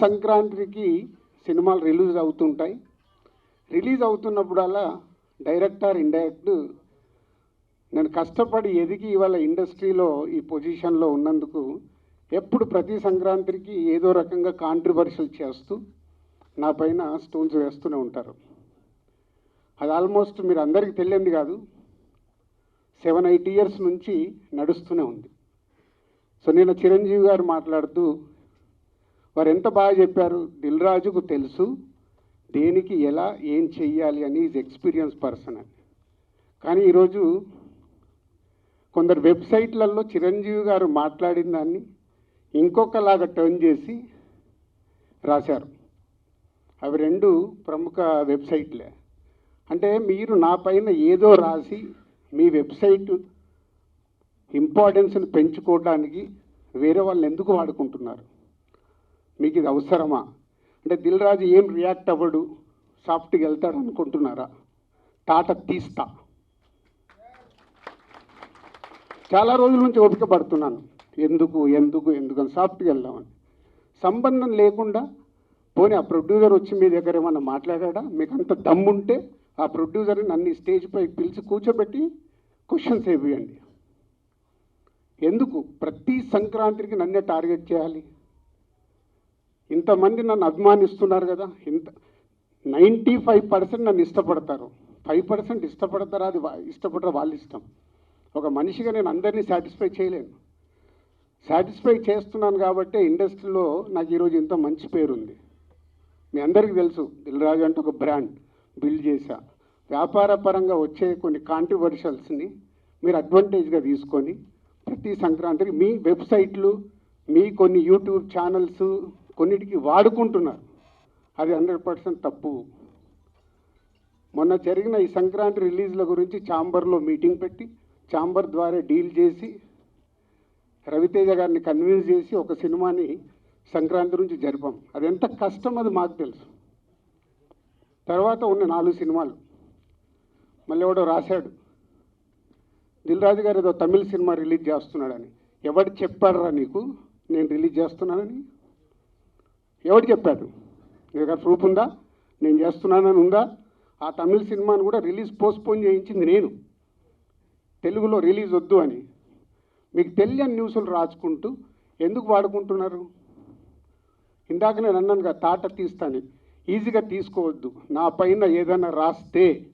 సంక్రాంతికి సినిమాలు రిలీజ్ అవుతుంటాయి. రిలీజ్ అవుతున్నప్పుడల్లా డైరెక్టర్ ఇండైరెక్ట్ నేను కష్టపడి ఎదిగి ఇవాళ ఇండస్ట్రీలో ఈ పొజిషన్లో ఉన్నందుకు ఎప్పుడు ప్రతి సంక్రాంతికి ఏదో రకంగా కాంట్రవర్షియల్ చేస్తూ నా పైన స్టోన్స్ వేస్తూనే ఉంటారు. అది ఆల్మోస్ట్ మీరు అందరికీ తెలియంది కాదు. సెవెన్ ఎయిట్ ఇయర్స్ నుంచి నడుస్తూనే ఉంది. సో నేను చిరంజీవి గారు మాట్లాడుతూ వారు ఎంత బాగా చెప్పారు? దిల్ రాజుకు తెలుసు. దేనికి ఎలా ఏం చెయ్యాలి అని ఈజ్ ఎక్స్పీరియన్స్ పర్సన్ అని కానీ ఈరోజు కొందరు వెబ్సైట్లలో చిరంజీవి గారు మాట్లాడిన దాన్ని ఇంకొకలాగా టర్న్ చేసి రాశారు. అవి రెండు ప్రముఖ వెబ్సైట్లే. అంటే మీరు నా పైన ఏదో రాసి మీ వెబ్సైట్ ఇంపార్టెన్స్ని పెంచుకోవడానికి వేరే వాళ్ళని ఎందుకు వాడుకుంటున్నారు? మీకు ఇది అవసరమా? అంటే దిల్ రాజు ఏం రియాక్ట్ అవ్వడు? సాఫ్ట్గా వెళ్తాడు అనుకుంటున్నారా? తాట తీస్తా. చాలా రోజుల నుంచి ఓపిక పడుతున్నాను. ఎందుకు ఎందుకు ఎందుకు అని సాఫ్ట్గా వెళ్దామని. సంబంధం లేకుండా పోనీ ఆ ప్రొడ్యూసర్ వచ్చి మీ దగ్గర ఏమన్నా మాట్లాడా మీకు అంత దమ్ముంటే ఆ ప్రొడ్యూసర్ని నన్ను స్టేజ్పై పిలిచి కూర్చోబెట్టి క్వశ్చన్స్ వేయండి. ఎందుకు? ప్రతి సంక్రాంతికి నన్నే టార్గెట్ చేయాలి? ఇంతమంది నన్ను అభిమానిస్తున్నారు కదా ఇంత నైంటీ ఫైవ్ పర్సెంట్ నన్ను ఇష్టపడతారు. ఫైవ్ పర్సెంట్ ఇష్టపడతారా అది వా- ఇష్టపడరా వాళ్ళ ఇష్టం. ఒక మనిషిగా నేను అందరినీ సాటిస్ఫై చేయలేను. సాటిస్ఫై చేస్తున్నాను కాబట్టి ఇండస్ట్రీలో నాకు ఈరోజు ఇంత మంచి పేరు ఉంది మీ అందరికీ తెలుసు దిల్రాజు అంటే ఒక బ్రాండ్ బిల్డ్ చేశా. వ్యాపార పరంగా వచ్చే కొన్ని కాంట్రవర్షియల్స్ని మీరు అడ్వాంటేజ్గా తీసుకొని ప్రతి సంక్రాంతికి మీ వెబ్సైట్లు మీ కొన్ని యూట్యూబ్ ఛానల్స్ కొన్నిటికి వాడుకుంటున్నారు. అది హండ్రెడ్ పర్సెంట్ తప్పు. మొన్న జరిగిన ఈ సంక్రాంతి రిలీజ్ల గురించి ఛాంబర్లో మీటింగ్ పెట్టి ఛాంబర్ ద్వారా డీల్ చేసి రవితేజ గారిని కన్విన్స్ చేసి ఒక సినిమాని సంక్రాంతి నుంచి జరిపాం. అది ఎంత కష్టం అది మాకు తెలుసు. తర్వాత ఉన్న నాలుగు సినిమాలు. మళ్ళీ ఎవడో రాశాడు. దిల్ రాజు గారు ఏదో తమిళ సినిమా రిలీజ్ చేస్తున్నాడని. ఎవడు చెప్పాడురా నీకు? నేను రిలీజ్ చేస్తున్నానని. ఎవరు చెప్పాడు? నీ దగ్గర ప్రూఫ్ ఉందా? నేను చేస్తున్నానని ఉందా? ఆ తమిళ సినిమాను కూడా రిలీజ్ పోస్ట్పోన్ చేయించింది నేను. తెలుగులో రిలీజ్ వద్దు అని. మీకు తెలియని న్యూస్లు రాసుకుంటూ ఎందుకు వాడుకుంటున్నారు? ఇందాక నేను అన్నాను కదా తాట తీస్తాను ఈజీగా తీసుకోవద్దు. నా పైన ఏదైనా రాస్తే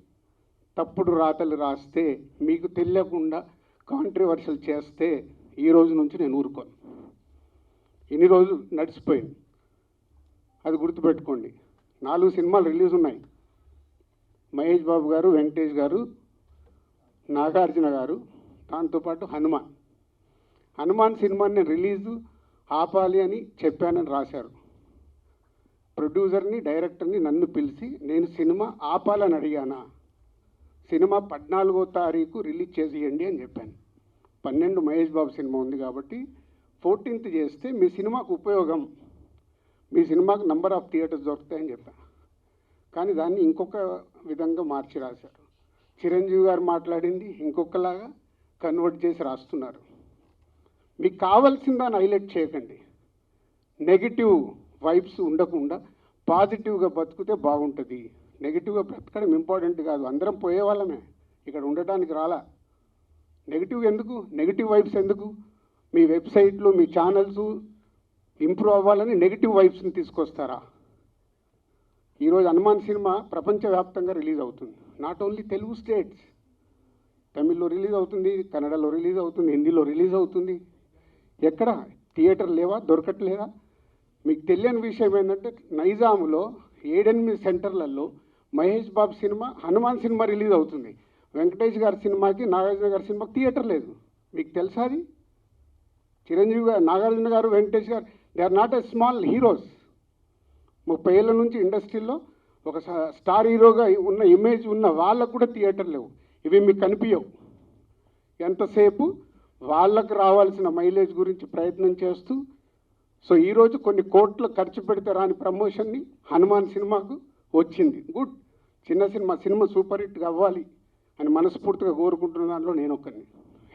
తప్పుడు రాతలు రాస్తే మీకు తెలియకుండా కాంట్రవర్షియల్ చేస్తే ఈ రోజు నుంచి నేను ఊరుకోను. ఇన్ని రోజులు నడిచిపోయింది. అది గుర్తుపెట్టుకోండి. నాలుగు సినిమాలు రిలీజ్ ఉన్నాయి. మహేష్ బాబు గారు వెంకటేష్ గారు నాగార్జున గారు దాంతోపాటు హనుమాన్. హనుమాన్ సినిమాని రిలీజ్ రిలీజు ఆపాలి అని చెప్పానని రాశారు. ప్రొడ్యూసర్ని డైరెక్టర్ని నన్ను పిలిచి నేను సినిమా ఆపాలని అడిగానా? సినిమా పద్నాలుగో తారీఖు రిలీజ్ చేసేయండి అని చెప్పాను. పన్నెండు మహేష్ బాబు సినిమా ఉంది కాబట్టి ఫోర్టీన్త్ చేస్తే మీ సినిమాకు ఉపయోగం మీ సినిమాకు నంబర్ ఆఫ్ థియేటర్స్ దొరుకుతాయని చెప్పాను కానీ దాన్ని ఇంకొక విధంగా మార్చి రాశారు. చిరంజీవి గారు మాట్లాడింది ఇంకొకలాగా కన్వర్ట్ చేసి రాస్తున్నారు. మీకు కావాల్సిన దాన్ని హైలైట్ చేయకండి. నెగిటివ్ వైబ్స్ ఉండకుండా పాజిటివ్గా బతికితే బాగుంటుంది. నెగిటివ్గా బ్రతకడం ఇంపార్టెంట్ కాదు. అందరం పోయే వాళ్ళమే. ఇక్కడ ఉండటానికి రాలా. నెగిటివ్ ఎందుకు? నెగిటివ్ వైబ్స్ ఎందుకు? మీ వెబ్సైట్లు మీ ఛానల్స్ ఇంప్రూవ్ అవ్వాలని నెగిటివ్ వైబ్స్ని తీసుకొస్తారా? ఈరోజు హనుమాన్ సినిమా ప్రపంచవ్యాప్తంగా రిలీజ్ అవుతుంది. నాట్ ఓన్లీ తెలుగు స్టేట్స్ తమిళ్ళో రిలీజ్ అవుతుంది కన్నడలో రిలీజ్ అవుతుంది హిందీలో రిలీజ్ అవుతుంది. ఎక్కడ? థియేటర్ లేవా? దొరకట్లేదా? మీకు తెలియని విషయం ఏంటంటే నైజాములో ఏడెనిమిది సెంటర్లలో Mahesh Babu cinema Hanuman cinema release అవుతుంది. వెంకటేష్ గారి సినిమాకి నాగార్జున గారి సినిమాకి థియేటర్ లేదు. మీకు తెలుసా అది? చిరంజీవి గారు Nagarjuna garu Venkatesh garu they are not a small heroes ముప్పై ఏళ్ళ నుంచి ఇండస్ట్రీలో ఒక స్టార్ హీరోగా ఉన్న ఇమేజ్ ఉన్న వాళ్ళకు కూడా థియేటర్ లేవు. ఇవి మీకు కనిపించవు ఎంతసేపు వాళ్ళకు రావాల్సిన మైలేజ్ గురించి ప్రయత్నం చేస్తూ సో ఈరోజు కొన్ని కోట్లు ఖర్చు పెడితే రాని ప్రమోషన్ని హనుమాన్ సినిమాకు వచ్చింది. గుడ్. చిన్న సినిమా సినిమా సూపర్ హిట్ అవ్వాలి అని మనస్ఫూర్తిగా కోరుకుంటున్న దాంట్లో నేను ఒకరిని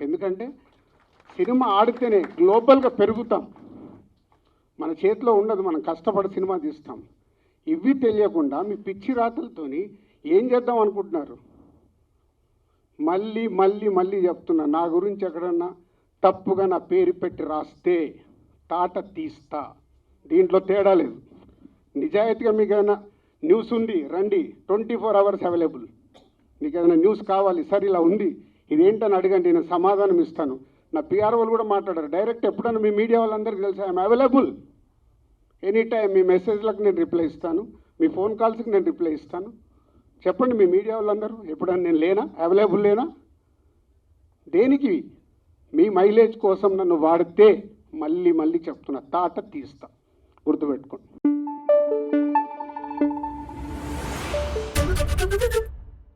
ఎందుకంటే సినిమా ఆడితేనే గ్లోబల్గా పెరుగుతాం. మన చేతిలో ఉండదు మనం కష్టపడి సినిమా తీస్తాం. ఇవి తెలియకుండా మీ పిచ్చి రాతలతోని ఏం చేద్దాం అనుకుంటున్నారు? మళ్ళీ మళ్ళీ మళ్ళీ చెప్తున్నా నా గురించి ఎక్కడన్నా తప్పుగా నా పేరు పెట్టి రాస్తే తాట తీస్తా. దీంట్లో తేడా లేదు. నిజాయితీగా మీకు ఏదైనా న్యూస్ ఉంది రండి ట్వంటీ ఫోర్ అవర్స్ అవైలబుల్. మీకు ఏదైనా న్యూస్ కావాలి సార్ ఇలా ఉంది ఇదేంటని అడగండి నేను సమాధానం ఇస్తాను. నా పిఆర్ వాళ్ళు కూడా మాట్లాడారు డైరెక్ట్ ఎప్పుడైనా మీ మీడియా వాళ్ళందరికీ తెలుసు ఐఎమ్ అవైలబుల్. ఎనీ టైం మీ మెసేజ్లకు నేను రిప్లై ఇస్తాను మీ ఫోన్ కాల్స్కి నేను రిప్లై ఇస్తాను. చెప్పండి మీ మీడియా వాళ్ళందరూ ఎప్పుడన్నా నేను లేనా? అవైలబుల్ లేనా? దేనికి? మీ మైలేజ్ కోసం నన్ను వాడితే మళ్ళీ మళ్ళీ చెప్తున్నా తాట తీస్తా. గుర్తుపెట్టుకోండి.